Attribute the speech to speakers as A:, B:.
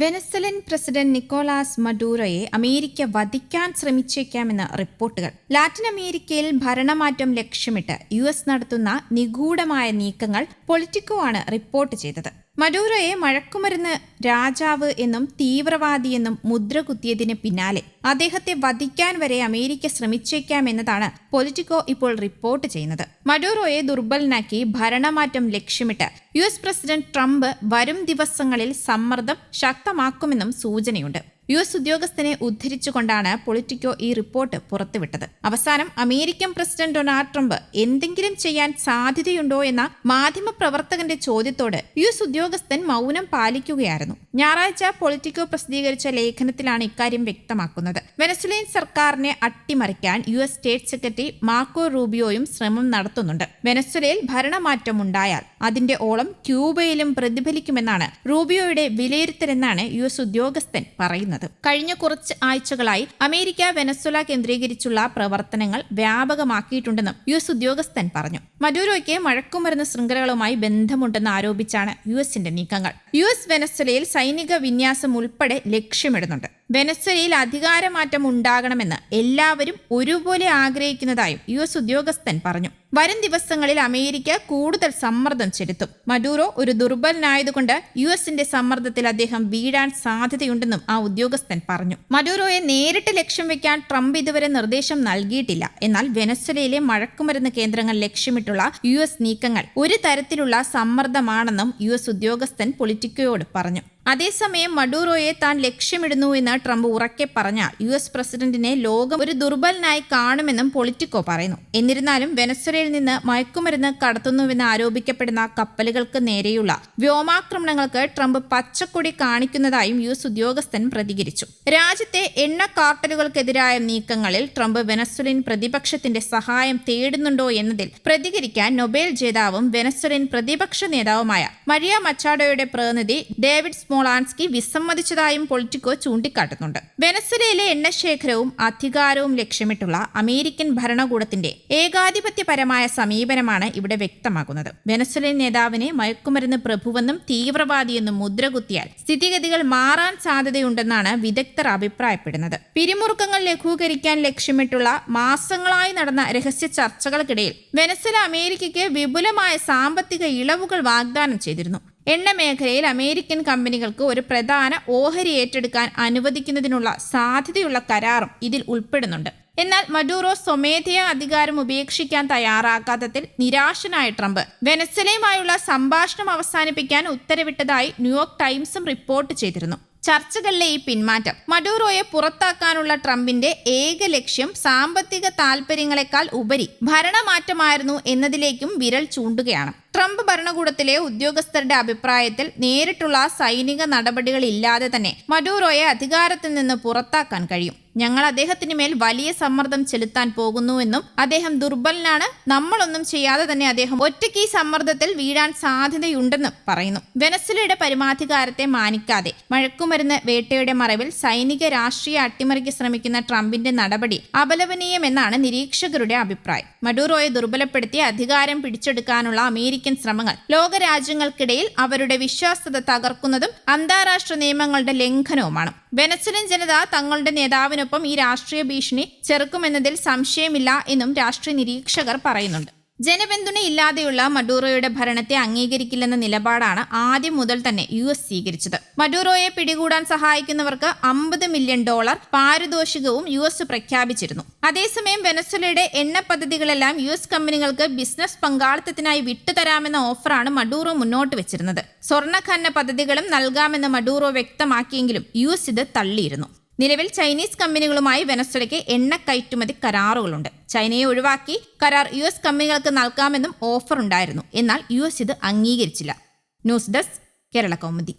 A: Venezuelan president Nicolas മഡൂറയെ America വധിക്കാൻ ശ്രമിച്ചേക്കാമെന്ന് റിപ്പോർട്ടുകൾ. ലാറ്റിൻ അമേരിക്കയിൽ ഭരണമാറ്റം ലക്ഷ്യമിട്ട് യു എസ് നടത്തുന്ന നിഗൂഢമായ നീക്കങ്ങൾ പൊളിറ്റിക്കോ ആണ് റിപ്പോർട്ട് ചെയ്തത്. മഡൂറോയെ മഴക്കുമരുന്ന് രാജാവ് എന്നും തീവ്രവാദിയെന്നും മുദ്ര കുത്തിയതിന് പിന്നാലെ അദ്ദേഹത്തെ വധിക്കാൻ വരെ അമേരിക്ക ശ്രമിച്ചേക്കാം ശ്രമിച്ചേക്കാമെന്നതാണ് പൊളിറ്റിക്കോ ഇപ്പോൾ റിപ്പോർട്ട് ചെയ്യുന്നത്. മഡൂറോയെ ദുർബലനാക്കി ഭരണമാറ്റം ലക്ഷ്യമിട്ട് യു എസ് പ്രസിഡന്റ് ട്രംപ് വരും ദിവസങ്ങളിൽ സമ്മർദ്ദം ശക്തമാക്കുമെന്നും സൂചനയുണ്ട്. യു എസ് ഉദ്യോഗസ്ഥനെ ഉദ്ധരിച്ചുകൊണ്ടാണ് പൊളിറ്റിക്കോ ഈ റിപ്പോർട്ട് പുറത്തുവിട്ടത്. അവസാനം അമേരിക്കൻ പ്രസിഡന്റ് ഡൊണാൾഡ് ട്രംപ് എന്തെങ്കിലും ചെയ്യാൻ സാധ്യതയുണ്ടോ എന്ന മാധ്യമ പ്രവർത്തകന്റെ ചോദ്യത്തോട് യു എസ് ഉദ്യോഗസ്ഥൻ മൗനം പാലിക്കുകയായിരുന്നു. ഞായറാഴ്ച പൊളിറ്റിക്കോ പ്രസിദ്ധീകരിച്ച ലേഖനത്തിലാണ് ഇക്കാര്യം വ്യക്തമാക്കുന്നത്. വെനസുലൈൻ സർക്കാരിനെ അട്ടിമറിക്കാൻ U S state secretary Marco റൂബിയോയും ശ്രമം നടത്തുന്നുണ്ട്. വെനസുലയിൽ ഭരണമാറ്റമുണ്ടായാൽ അതിന്റെ ഓളം ക്യൂബയിലും പ്രതിഫലിക്കുമെന്നാണ് റൂബിയോയുടെ വിലയിരുത്തലെന്നാണ് യു എസ് ഉദ്യോഗസ്ഥൻ പറയുന്നത്. കഴിഞ്ഞ കുറച്ച് ആഴ്ചകളായി അമേരിക്ക വെനസ്വല കേന്ദ്രീകരിച്ചുള്ള പ്രവർത്തനങ്ങൾ വ്യാപകമാക്കിയിട്ടുണ്ടെന്നും യു എസ് ഉദ്യോഗസ്ഥൻ പറഞ്ഞു. മഡൂരോയ്ക്ക് മഴക്കുമരുന്ന് ശൃംഖലകളുമായി ബന്ധമുണ്ടെന്ന് ആരോപിച്ചാണ് യു എസിന്റെ നീക്കങ്ങൾ. യു എസ് വെനസ്വലയിൽ സൈനിക വിന്യാസം ഉൾപ്പെടെ ലക്ഷ്യമിടുന്നുണ്ട്. വെനസ്വലയിൽ അധികാരമാറ്റം ഉണ്ടാകണമെന്ന് എല്ലാവരും ഒരുപോലെ ആഗ്രഹിക്കുന്നതായും യു എസ് ഉദ്യോഗസ്ഥൻ പറഞ്ഞു. വരും ദിവസങ്ങളിൽ അമേരിക്ക കൂടുതൽ സമ്മർദ്ദം ചെലുത്തും. മഡൂറോ ഒരു ദുർബലനായതുകൊണ്ട് യു എസിന്റെ സമ്മർദ്ദത്തിൽ അദ്ദേഹം വീഴാൻ സാധ്യതയുണ്ടെന്നും ആ ഉദ്യോഗസ്ഥൻ പറഞ്ഞു. മഡൂറോയെ നേരിട്ട് ലക്ഷ്യം വെക്കാൻ ട്രംപ് ഇതുവരെ നിർദ്ദേശം നൽകിയിട്ടില്ല. എന്നാൽ വെനസ്വലയിലെ മഴക്കുമരുന്ന് കേന്ദ്രങ്ങൾ ലക്ഷ്യമിട്ടുള്ള യു എസ് നീക്കങ്ങൾ ഒരു തരത്തിലുള്ള സമ്മർദ്ദമാണെന്നും യു എസ് ഉദ്യോഗസ്ഥൻ പൊളിറ്റിക്കോയോട് പറഞ്ഞു. അതേസമയം മഡൂറോയെ താൻ ലക്ഷ്യമിടുന്നു എന്ന് ട്രംപ് ഉറക്കെ പറഞ്ഞാൽ യു എസ് പ്രസിഡന്റിനെ ലോകം ഒരു ദുർബലനായി കാണുമെന്നും പൊളിറ്റിക്കോ പറയുന്നു. എന്നിരുന്നാലും വെനസ്വലയിൽ നിന്ന് മയക്കുമരുന്ന് കടത്തുന്നുവെന്ന് ആരോപിക്കപ്പെടുന്ന കപ്പലുകൾക്ക് നേരെയുള്ള വ്യോമാക്രമണങ്ങൾക്ക് ട്രംപ് പച്ചക്കൊടി കാണിക്കുന്നതായും യു എസ് ഉദ്യോഗസ്ഥൻ പ്രതികരിച്ചു. രാജ്യത്തെ എണ്ണ കാർട്ടലുകൾക്കെതിരായ നീക്കങ്ങളിൽ ട്രംപ് വെനസ്വലിൻ പ്രതിപക്ഷത്തിന്റെ സഹായം തേടുന്നുണ്ടോ എന്നതിൽ പ്രതികരിക്കാൻ നൊബേൽ ജേതാവും വെനസ്വലിൻ പ്രതിപക്ഷ നേതാവുമായ മരിയ മച്ചാഡോയുടെ പ്രതിനിധി ഡേവിഡ് സ്മോളാൻസ്കി വിസമ്മതിച്ചതായും പൊളിറ്റിക്കോ ചൂണ്ടിക്കാട്ടുന്നുണ്ട്. വെനസ്വലയിലെ എണ്ണശേഖരവും അധികാരവും ലക്ഷ്യമിട്ടുള്ള അമേരിക്കൻ ഭരണകൂടത്തിന്റെ ഏകാധിപത്യപരമായ സമീപനമാണ് ഇവിടെ വ്യക്തമാകുന്നത് വെനസ്വലൻ നേതാവിനെ മയക്കുമരുന്ന് പ്രഭുവെന്നും തീവ്രവാദിയെന്നും മുദ്രകുത്തിയാൽ സ്ഥിതിഗതികൾ മാറാൻ സാധ്യതയുണ്ടെന്നാണ് വിദഗ്ധർ അഭിപ്രായപ്പെടുന്നത്. പിരിമുറുക്കങ്ങൾ ലഘൂകരിക്കാൻ ലക്ഷ്യമിട്ടുള്ള മാസങ്ങളായി നടന്ന രഹസ്യ ചർച്ചകൾക്കിടയിൽ വെനസ്വല അമേരിക്കയ്ക്ക് വിപുലമായ സാമ്പത്തിക ഇളവുകൾ വാഗ്ദാനം ചെയ്തിരുന്നു. എണ്ണ മേഖലയിൽ അമേരിക്കൻ കമ്പനികൾക്ക് ഒരു പ്രധാന ഓഹരി ഏറ്റെടുക്കാൻ അനുവദിക്കുന്നതിനുള്ള സാധ്യതയുള്ള കരാറും ഇതിൽ ഉൾപ്പെടുന്നുണ്ട്. എന്നാൽ മഡൂറോ സ്വമേധയാ അധികാരം ഉപേക്ഷിക്കാൻ തയ്യാറാക്കാത്തതിൽ നിരാശനായ ട്രംപ്. വെനസ്വലയുമായുള്ള സംഭാഷണം അവസാനിപ്പിക്കാൻ ഉത്തരവിട്ടതായി ന്യൂയോർക്ക് ടൈംസും റിപ്പോർട്ട് ചെയ്തിരുന്നു. ചർച്ചകളിലെ ഈ പിന്മാറ്റം മഡൂറോയെ പുറത്താക്കാനുള്ള ട്രംപിന്റെ ഏക ലക്ഷ്യം സാമ്പത്തിക താൽപര്യങ്ങളെക്കാൾ ഉപരി ഭരണമാറ്റമായിരുന്നു എന്നതിലേക്കും വിരൽ ചൂണ്ടുകയാണ്. ട്രംപ് ഭരണകൂടത്തിലെ ഉദ്യോഗസ്ഥരുടെ അഭിപ്രായത്തിൽ നേരിട്ടുള്ള സൈനിക നടപടികളില്ലാതെ തന്നെ മഡൂറോയെ അധികാരത്തിൽ നിന്ന് പുറത്താക്കാൻ കഴിയും. ഞങ്ങൾ അദ്ദേഹത്തിന് മേൽ വലിയ സമ്മർദ്ദം ചെലുത്താൻ പോകുന്നുവെന്നും അദ്ദേഹം ദുർബലനാണ് നമ്മളൊന്നും ചെയ്യാതെ തന്നെ അദ്ദേഹം ഒറ്റയ്ക്ക് ഈ സമ്മർദ്ദത്തിൽ വീഴാൻ സാധ്യതയുണ്ടെന്നും പറയുന്നു. വെനസ്വലയുടെ പരമാധികാരത്തെ മാനിക്കാതെ മഴക്കുമരുന്ന് വേട്ടയുടെ മറവിൽ സൈനിക രാഷ്ട്രീയ അട്ടിമറിക്ക് ശ്രമിക്കുന്ന ട്രംപിന്റെ നടപടി അപലപനീയമെന്നാണ് നിരീക്ഷകരുടെ അഭിപ്രായം. മഡൂറോയെ ദുർബലപ്പെടുത്തി അധികാരം പിടിച്ചെടുക്കാനുള്ള അമേരിക്കൻ ശ്രമങ്ങൾ ലോകരാജ്യങ്ങൾക്കിടയിൽ അവരുടെ വിശ്വാസ്യത തകർക്കുന്നതും അന്താരാഷ്ട്ര നിയമങ്ങളുടെ ലംഘനവുമാണ്. വെനസ്വലൻ ജനത തങ്ങളുടെ നേതാവിനൊപ്പം ഈ രാഷ്ട്രീയ ഭീഷണി ചെറുക്കുമെന്നതിൽ സംശയമില്ല എന്നും രാഷ്ട്രീയ നിരീക്ഷകർ പറയുന്നുണ്ട്. ജനപിന്തുണയില്ലാതെയുള്ള മഡൂറോയുടെ ഭരണത്തെ അംഗീകരിക്കില്ലെന്ന നിലപാടാണ് ആദ്യം മുതൽ തന്നെ യു എസ് സ്വീകരിച്ചത്. മഡൂറോയെ പിടികൂടാൻ സഹായിക്കുന്നവർക്ക് അമ്പത് മില്യൺ ഡോളർ പാരിതോഷികവും യു എസ് പ്രഖ്യാപിച്ചിരുന്നു. അതേസമയം വെനസ്വലയുടെ എണ്ണ പദ്ധതികളെല്ലാം യു എസ് കമ്പനികൾക്ക് ബിസിനസ് പങ്കാളിത്തത്തിനായി വിട്ടുതരാമെന്ന ഓഫറാണ് മഡൂറോ മുന്നോട്ട് വെച്ചിരുന്നത്. സ്വർണഖനന പദ്ധതികളും നൽകാമെന്ന് മഡൂറോ വ്യക്തമാക്കിയെങ്കിലും യു എസ് ഇത് തള്ളിയിരുന്നു. നിലവിൽ ചൈനീസ് കമ്പനികളുമായി വെനസ്വലയ്ക്ക് എണ്ണ കയറ്റുമതി കരാറുകളുണ്ട്. ചൈനയെ ഒഴിവാക്കി കരാർ യു എസ് കമ്പനികൾക്ക് നൽകാമെന്നും ഓഫർ ഉണ്ടായിരുന്നു. എന്നാൽ യു എസ് ഇത് അംഗീകരിച്ചില്ല. News desk Kerala Kaumudi.